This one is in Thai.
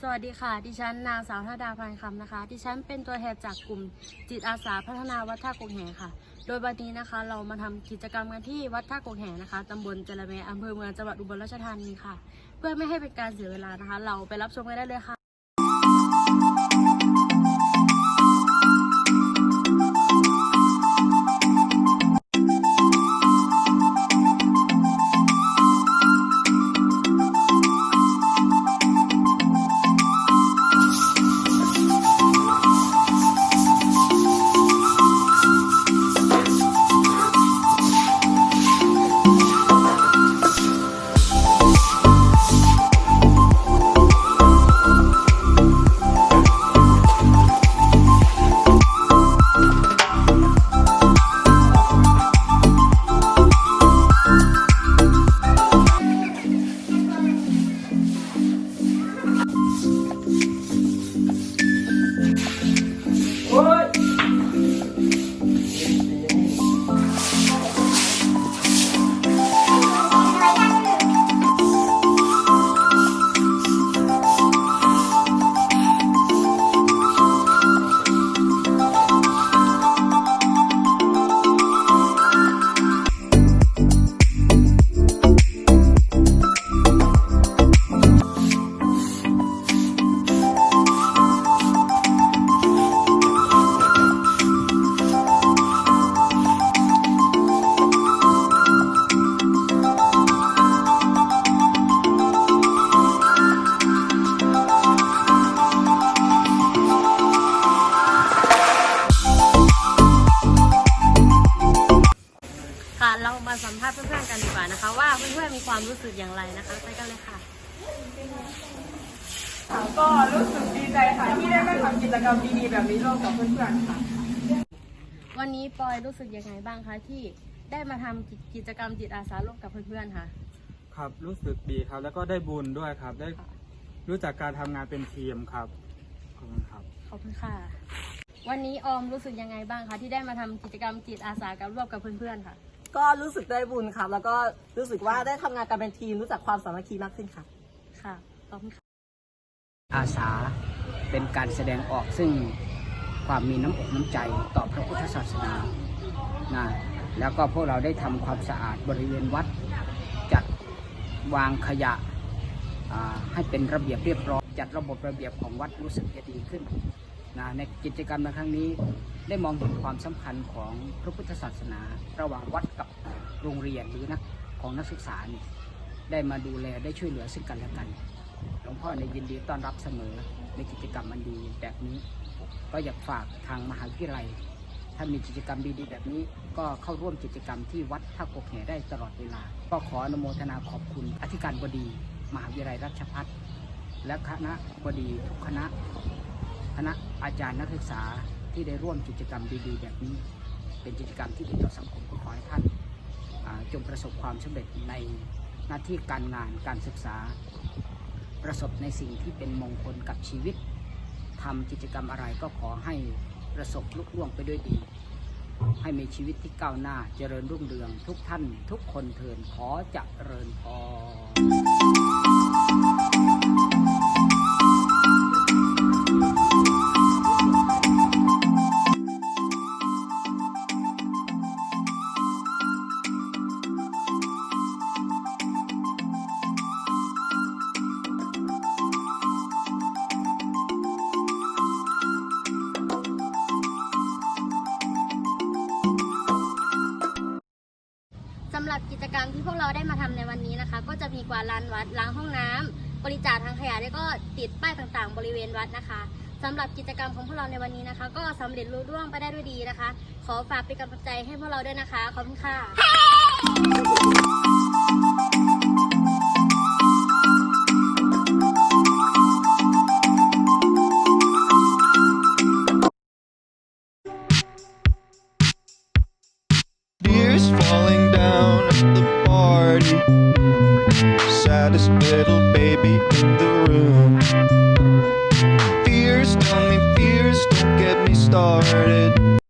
สวัสดีค่ะ ดิฉันนางสาวธดาพันคำนะคะ ดิฉันเป็นตัวแทนจากกลุ่มจิตอาสาพัฒนาวัดท่ากงแหค่ะ โดยวันนี้นะคะเรามาทำกิจกรรมกันที่วัดท่ากงแหนะคะตำบลจระเมอำเภอเมืองจังหวัดอุบลราชธานีค่ะ เพื่อไม่ให้เป็นการเสียเวลานะคะ เราไปรับชมกันได้เลยค่ะ ความรู้สึกอย่างไรนะคะ ไปกันเลยค่ะค่ะ ก็รู้สึกดีใจค่ะที่ได้มาทำกิจกรรมดีๆแบบนี้ร่วมกับเพื่อนๆค่ะ วันนี้ปอยรู้สึกยังไงบ้างคะที่ได้มาทำกิจกรรมจิตอาสาร่วมกับเพื่อนๆค่ะ ครับรู้สึกดีครับ แล้วก็ได้บุญด้วยครับ ได้ค่ะรู้จักการทำงานเป็นทีมครับขอบคุณครับ ขอบคุณค่ะ วันนี้ออมรู้สึกยังไงบ้างคะที่ได้มาทำกิจกรรมจิตอาสากับร่วมกับเพื่อนๆค่ะ ก็รู้สึกได้บุญครับแล้วก็รู้สึกว่าได้ทำงานกันเป็นทีมรู้จักความสามัคคีมากขึ้นค่ะ ค่ะขอบคุณค่ะ อาสาเป็นการแสดงออกซึ่งความมีน้ำอกน้ำใจต่อพระพุทธศาสนานะแล้วก็พวกเราได้ทำความสะอาดบริเวณวัด จัดวางขยะอ่าให้เป็นระเบียบเรียบร้อยจัดระบบระเบียบของวัดรู้สึกจะดีขึ้น นะในกิจกรรมในครั้งนี้ได้มองเห็นความสำคัญของพระพุทธศาสนา ระหว่างวัดกับโรงเรียนหรือนักของนักศึกษานี่ได้มาดูแลได้ช่วยเหลือซึ่งกันและกันหลวงพ่อในยินดีต้อนรับเสมอในกิจกรรมอันดีแบบนี้ ก็อยากฝากทางมหาวิทยาลัย ถ้ามีกิจกรรมดีๆแบบนี้ ก็เข้าร่วมกิจกรรมที่วัดท่ากกแห่ได้ตลอดเวลา ก็ขออนุโมทนาขอบคุณอธิการบดี มหาวิทยาลัยราชภัฏและคณะบดีทุกคณะ คณะอาจารย์นักศึกษาที่ได้ร่วมกิจกรรมดีๆ แบบนี้ เป็นกิจกรรมที่ดีต่อสังคมก็ขอให้ท่านจงประสบความสำเร็จในหน้าที่การงานการศึกษา ประสบในสิ่งที่เป็นมงคลกับชีวิตทำกิจกรรมอะไรก็ขอให้ประสบลุล่วงไปด้วยดี ให้มีชีวิตที่ก้าวหน้าเจริญรุ่งเรืองทุกท่าน ทุกคนเทินขอจเจริญพรำหรับกิจกรรมที่พวกเราได้มาทำในวันนี้นะคะ ก็จะมีกวาดลานวัดล้างห้องน้ำบริจาคทางขยะแล้วก็ติดป้ายต่างๆ บริเวณวัดนะคะสำหรับกิจกรรมของพวกเราในวันนี้นะคะ ก็สำเร็จรุ่ร่วงไปได้ด้วยดีนะคะ ขอฝากเป็นกำลังใจให้พวกเราด้วยนะคะขอบคุณค่ะ Saddest little baby in the room. Fears, tell me fears, don't get me started.